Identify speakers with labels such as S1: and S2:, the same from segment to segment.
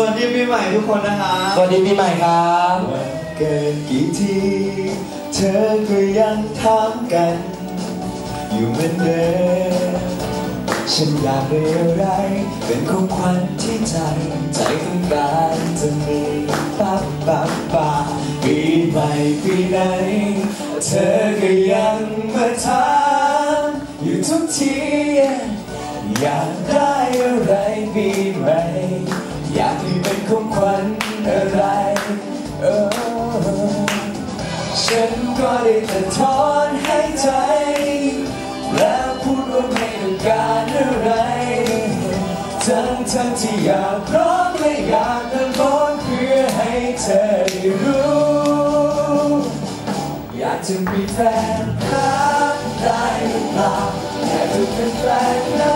S1: ม่ทุกคนนะคะ
S2: สวัสดีปีใหม่ครับ
S1: เกิดกี่ที เธอก็ยังถามกัน อยู่เหมือนเดิมฉันอยากได้อะไร เป็นของขวัญที่ใจ ใจต้องการจะมีป้าป้าป้าปีใหม่ปีไหน เธอก็ยังมาถามอยู่ทุกทีอยาก เป็นองขวัญอะไรเออฉันก็ได้แต่ถอนหายใจ แล้วพูดว่าไม่ต้องการอะไร ทั้งทั้งที่อยากร้องและอยากตะโกนเพื่อให้เธอได้รู้ อยากจะมีแฟนรักได้หรือเปล่าอยากจะเป็นแฟนรัก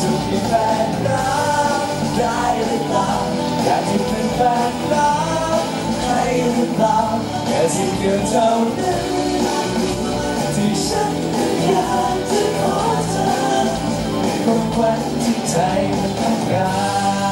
S1: จะมีแฟนรักได้หรือเปล่าอยากจะเป็นแฟนรักให้หรือเปล่าแค่สิ่งเดียวเท่านั้นที่ฉันอยากจะขอเธอของขวัญที่ใจมันต้องการ